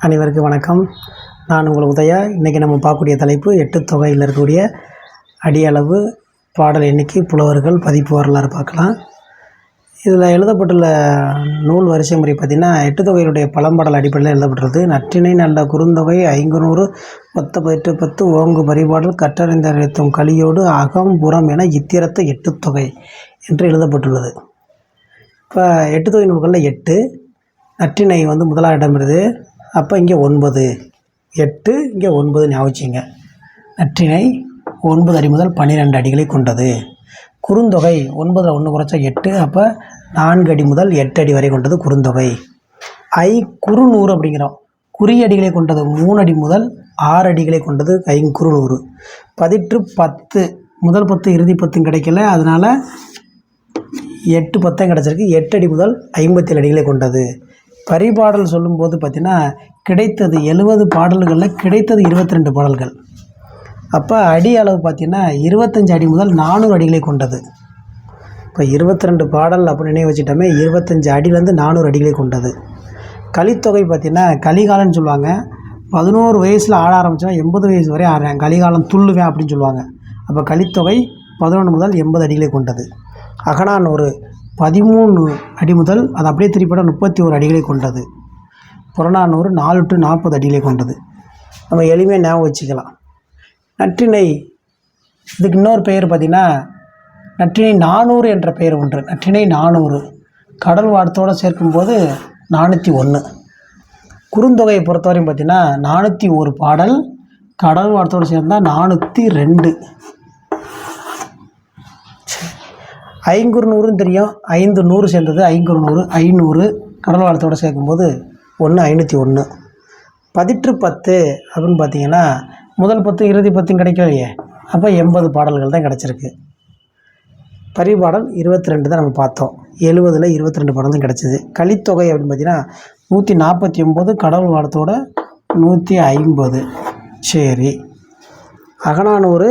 அனைவருக்கும் வணக்கம். நான் உங்கள் உதயா. இன்றைக்கி நம்ம பார்க்கக்கூடிய தலைப்பு எட்டு தொகையில் இருக்கக்கூடிய அடியளவு பாடல் எண்ணிக்கை புலவர்கள் பதிப்பு வரலாறு பார்க்கலாம். இதில் எழுதப்பட்டுள்ள நூல் வரிசை முறை பார்த்திங்கன்னா எட்டு தொகையினுடைய பழம்பாடல் அடிப்படையில் எழுதப்பட்டுள்ளது நற்றினை நல்ல குறுந்தொகை ஐங்குநூறு பத்து பத்து பத்து ஓங்கு பரிபாடல் கற்றறிந்தறித்தும் கலியோடு அகம் புறம் என இத்திரத்த எட்டு தொகை என்று எழுதப்பட்டுள்ளது. இப்போ எட்டு தொகை நூல்களில் எட்டு நற்றினை வந்து முதலாம் இடம் வருது அப்போ இங்கே ஒன்பது. எட்டு இங்கே ஒன்பது ஞாபகிச்சிங்க நற்றினை ஒன்பது அடி முதல் பன்னிரெண்டு அடிகளை கொண்டது. குறுந்தொகை ஒன்பதில் ஒன்று குறைச்சா எட்டு அப்போ நான்கு அடி முதல் எட்டு அடி வரை கொண்டது குறுந்தொகை. ஐ குறுநூறு அப்படிங்கிறோம். குறியடிகளை கொண்டது மூணு அடி முதல் ஆறு அடிகளை கொண்டது ஐங்குறுநூறு பதிற்று பத்து முதல் பத்து இறுதி பத்தும் கிடைக்கல. அதனால் எட்டு பத்தம் கிடச்சிருக்கு. எட்டு அடி முதல் ஐம்பத்தேழு அடிகளை கொண்டது. பரிபாடல் சொல்லும்போது பார்த்திங்கன்னா கிடைத்தது எழுபது பாடல்களில் கிடைத்தது இருபத்தி ரெண்டு பாடல்கள். அப்போ அடி அளவு பார்த்தீங்கன்னா இருபத்தஞ்சி அடி முதல் நானூறு அடிகளை கொண்டது. இப்போ இருபத்தி ரெண்டு பாடல் அப்படி நினைவு வச்சுட்டோமே இருபத்தஞ்சு அடியிலேருந்து நானூறு அடிகளை கொண்டது. கலித்தொகை பார்த்திங்கன்னா கலிகாலம்னு சொல்லுவாங்க. பதினோரு வயசில் ஆட ஆரம்பித்தா எண்பது வயசு வரை ஆடுறேன். கலிகாலம் துள்ளுவேன் அப்படின்னு சொல்லுவாங்க. அப்போ கலித்தொகை பதினொன்று முதல் எண்பது அடிகளை கொண்டது. அகனானூறு பதிமூணு அடி முதல் அது அப்படியே திருப்பிட முப்பத்தி ஒரு அடிகளை கொண்டது. புறநானூறு நாலு டு நாற்பது அடிகளை கொண்டது. நம்ம எளிமையாக ஞாபகம் வச்சுக்கலாம். நற்றிணை இதுக்கு இன்னொரு பெயர் பார்த்திங்கன்னா நற்றிணை நானூறு என்ற பெயர் ஒன்று நற்றிணை நானூறு. கடல் வார்த்தோடு சேர்க்கும்போது நானூற்றி ஒன்று. குறுந்தொகையை பொறுத்தவரையும் பார்த்திங்கன்னா நானூற்றி ஒரு பாடல் கடல் வார்த்தோடு சேர்ந்தால் நானூற்றி ரெண்டு. ஐங்குறுநூறுன்னு தெரியும். ஐந்து நூறு சேர்ந்தது ஐங்குறுநூறு ஐநூறு. கடல் வாரத்தோடு சேர்க்கும்போது ஒன்று ஐநூற்றி ஒன்று பதிற்று பத்து அப்படின்னு பார்த்தீங்கன்னா முதல் பத்து இறுதி பத்தும் கிடைக்கலையே. அப்போ எண்பது பாடல்கள் தான் கிடச்சிருக்கு. பரிபாடல் இருபத்தி ரெண்டு தான் நம்ம பார்த்தோம். எழுபதில் இருபத்தி ரெண்டு பாடல் தான் கிடச்சிது. கலித்தொகை அப்படின்னு பார்த்தீங்கன்னா நூற்றி நாற்பத்தி ஒம்பது கடவுள் வாரத்தோட நூற்றி ஐம்பது. சரி. அகநானூறு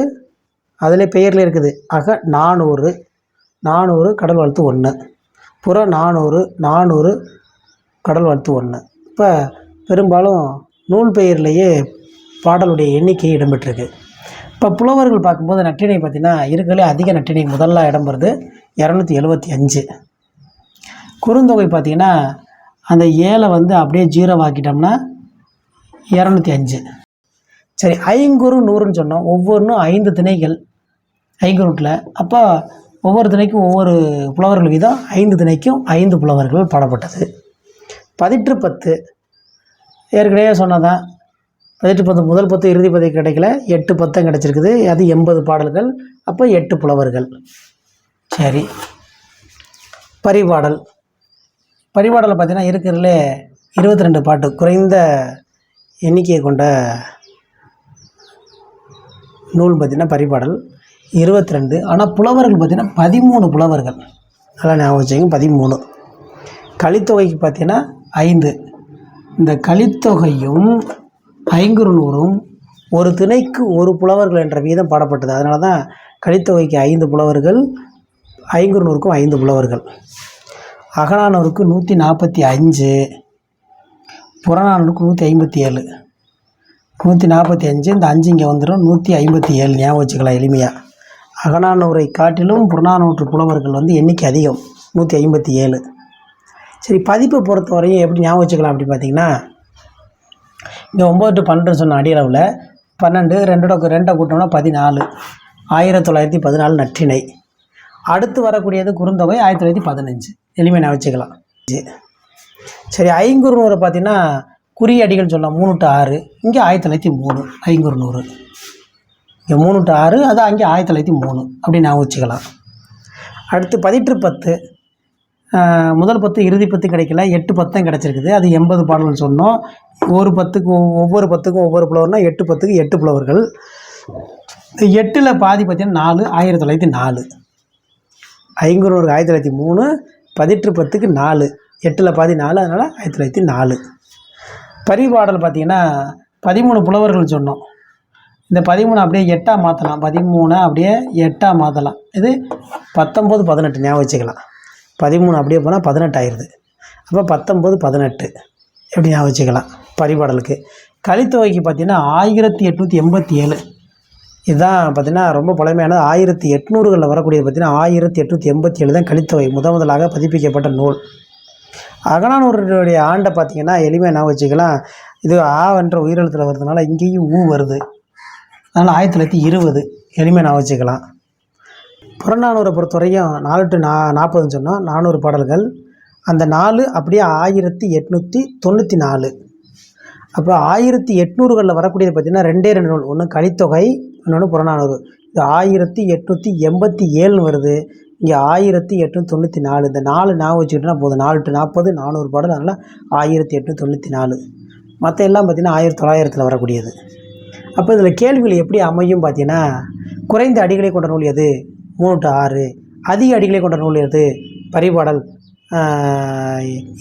அதில் பெயரில் இருக்குது. அக நானூறு. நானூறு கடல் வாழ்த்து ஒன்று புற நானூறு நானூறு கடல் வாழ்த்து ஒன்று இப்போ பெரும்பாலும் நூல் பெயர்லேயே பாடலுடைய எண்ணிக்கை இடம்பெற்றிருக்கு. இப்போ புலவர்கள் பார்க்கும்போது நற்றினை பார்த்திங்கன்னா இருக்கிறதுலே அதிக நற்றினை முதல்ல இடம் வருது இரநூத்தி எழுபத்தி அஞ்சு. குறுந்தொகை பார்த்திங்கன்னா அந்த ஏழை வந்து அப்படியே ஜீரோ ஆக்கிட்டோம்னா இரநூத்தி அஞ்சு. சரி ஐங்குறு நூறுன்னு சொன்னோம் ஒவ்வொன்றும் ஐந்து திணைகள் ஐங்குறுட்டில் அப்போ ஒவ்வொரு திணைக்கும் ஒவ்வொரு புலவர்கள் வீதம் ஐந்து திணைக்கும் ஐந்து புலவர்கள் பாடப்பட்டது. பதிற்று பத்து. ஏற்கனவே சொன்னதான் பதிற்று பத்து முதல் பத்து இறுதி பத்து கிடைக்கல. எட்டு பத்தம் கிடச்சிருக்குது. அது எண்பது பாடல்கள். அப்போ எட்டு புலவர்கள். சரி. பரிபாடல். பரிபாடலை பார்த்தீங்கன்னா இருக்கிறதுலே இருபத்தி ரெண்டு பாட்டு குறைந்த எண்ணிக்கையை கொண்ட நூல் பார்த்திங்கன்னா பரிபாடல். இருபத்தி ரெண்டு ஆனால் புலவர்கள் பார்த்திங்கன்னா பதிமூணு புலவர்கள். நல்லா ஞாபகம் வச்சுங்க பதிமூணு. கலித்தொகைக்கு பார்த்தீங்கன்னா ஐந்து. இந்த கலித்தொகையும் ஐங்குறுநூறும் ஒரு திணைக்கு ஒரு புலவர்கள் என்ற வீதம் பாடப்பட்டது. அதனால தான் கலித்தொகைக்கு ஐந்து புலவர்கள் ஐங்குறுநூறுக்கும் ஐந்து புலவர்கள். அகநானூருக்கு நூற்றி நாற்பத்தி அஞ்சு. புறநானூருக்கு நூற்றி ஐம்பத்தி ஏழு. நூற்றி நாற்பத்தி அஞ்சு இந்த அஞ்சு இங்கே வந்துடும் நூற்றி ஐம்பத்தி ஏழு. ஞாபகம் வச்சுக்கலாம் எளிமையாக அகநானூரை காட்டிலும் புறநானூற்று புலவர்கள் வந்து எண்ணிக்கை அதிகம் நூற்றி ஐம்பத்தி ஏழு. சரி பதிப்பை பொறுத்தவரையும் எப்படி ஞாபகம் வச்சுக்கலாம் அப்படி பார்த்தீங்கன்னா இங்கே ஒம்பது டு பன்னெண்டு சொன்ன அடியளவில் பன்னெண்டு ரெண்டோட ரெண்டை கூட்டம்னா பதினாலு. ஆயிரத்தி தொள்ளாயிரத்தி பதினாலு நற்றிணை. அடுத்து வரக்கூடியது குறுந்தொகை ஆயிரத்தி தொள்ளாயிரத்தி பதினஞ்சு. எளிமை ஞாபகம் வச்சுக்கலாம். சரி ஐங்குறுநூறு பார்த்தீங்கன்னா குறியடிகள் சொல்லலாம் மூணு டு ஆறு. இங்கே ஆயிரத்தி தொள்ளாயிரத்தி மூணு ஐங்குறுநூறு. இங்கே மூணு டு ஆறு அது அங்கே ஆயிரத்தி தொள்ளாயிரத்தி மூணு. அப்படின்னு ஞாபகம் வச்சுக்கலாம் அடுத்து பதிற்று பத்து முதல் பத்து இறுதி பத்து கிடைக்கல. எட்டு பத்தம் கிடச்சிருக்குது. அது எண்பது பாடல்கள் சொன்னோம். ஒரு பத்துக்கு ஒவ்வொரு பத்துக்கும் ஒவ்வொரு புலவர்னா எட்டு பத்துக்கு எட்டு புலவர்கள். எட்டில் பாதி பார்த்தீங்கன்னா நாலு ஆயிரத்தி தொள்ளாயிரத்தி நாலு. ஐங்குறுநூறு ஆயிரத்தி தொள்ளாயிரத்தி மூணு பதிற்று பத்துக்கு நாலு. எட்டில் பாதி நாலு அதனால் ஆயிரத்தி தொள்ளாயிரத்தி நாலு. பரிபாடல் பார்த்தீங்கன்னா பதிமூணு புலவர்கள் சொன்னோம். இந்த பதிமூணு அப்படியே எட்டாக மாற்றலாம் பதிமூணு அப்படியே எட்டாக மாற்றலாம் இது பத்தொம்போது பதினெட்டு ஞாபகம் வச்சுக்கலாம். பதிமூணு அப்படியே போனால் பதினெட்டு ஆயிடுது. அப்போ பத்தொம்போது பதினெட்டு எப்படி ஞாபகம் வச்சுக்கலாம்? பரிபாடலுக்கு. கலித்தொகைக்கு பார்த்தீங்கன்னா ஆயிரத்தி எட்நூற்றி எண்பத்தி ஏழு இதுதான் பார்த்திங்கன்னா ரொம்ப பழமையானது. ஆயிரத்தி எட்நூறுகளில் வரக்கூடியது பார்த்தீங்கன்னா ஆயிரத்தி எட்நூற்றி எண்பத்தி ஏழு தான் கலித்தொகை. முத முதலாக பதிப்பிக்கப்பட்ட நூல். அகனானூருடைய ஆண்டை பார்த்தீங்கன்னா எளிமையாக ஞாபகம் வச்சுக்கலாம். இது ஆ என்ற உயிரெழுத்தில் வருதுனால இங்கேயும் ஊ வருது. அதனால் ஆயிரத்தி தொள்ளாயிரத்தி இருபது. எளிமையாக நான் வச்சுக்கலாம். புறநானூரை பொறுத்தவரையும் நாலு டு நா நாற்பதுன்னு சொன்னால் நானூறு பாடல்கள். அந்த நாலு அப்படியே ஆயிரத்தி எட்நூற்றி தொண்ணூற்றி நாலு. அப்போ ஆயிரத்தி எட்நூறுகளில் வரக்கூடியது பார்த்திங்கன்னா ரெண்டே ரெண்டு நூல். ஒன்று கலித்தொகை இன்னொன்று புறநானூறு. இது ஆயிரத்தி எட்நூற்றி எண்பத்தி ஏழுன்னு வருது. இங்கே ஆயிரத்தி எட்நூற்றி தொண்ணூற்றி நாலு. இந்த நாலு நான் வச்சுக்கிட்டோன்னா போதும். நாலு டு நாற்பது நானூறு பாடல். அதனால் ஆயிரத்தி எட்நூற்றி தொண்ணூற்றி நாலு. மற்ற எல்லாம் பார்த்திங்கன்னா ஆயிரத்தி தொள்ளாயிரத்தில் வரக்கூடியது. அப்போ இதில் கேள்விகள் எப்படி அமையும் பார்த்தீங்கன்னா குறைந்த அடிகளை கொண்ட நூல் எது? மூணு டு ஆறு. அதிக அடிகளை கொண்ட நூல் எது? பரிபாடல்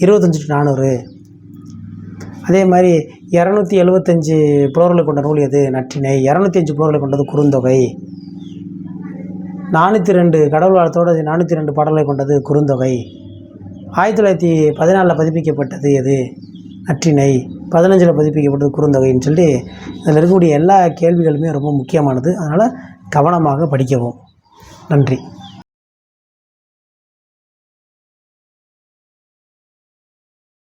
இருபத்தஞ்சு டு நானூறு. அதே மாதிரி இரநூத்தி எழுபத்தஞ்சு புலவர்களை கொண்ட நூல் எது? நற்றினை. இரநூத்தி அஞ்சு புலவர்களை கொண்டது குறுந்தொகை. நானூற்றி ரெண்டு கடவுள் வாழ்த்தோடு நானூற்றி ரெண்டு பாடல்களை கொண்டது குறுந்தொகை. ஆயிரத்தி தொள்ளாயிரத்தி பதினாலில் பதிப்பிக்கப்பட்டது எது? நற்றிணை பதினஞ்சில் பதிப்பிக்கப்பட்டது குறுந்தொகைன்னு சொல்லி இதில் இருக்கக்கூடிய எல்லா கேள்விகளுமே ரொம்ப முக்கியமானது. அதனால் கவனமாக படிக்கவும். நன்றி.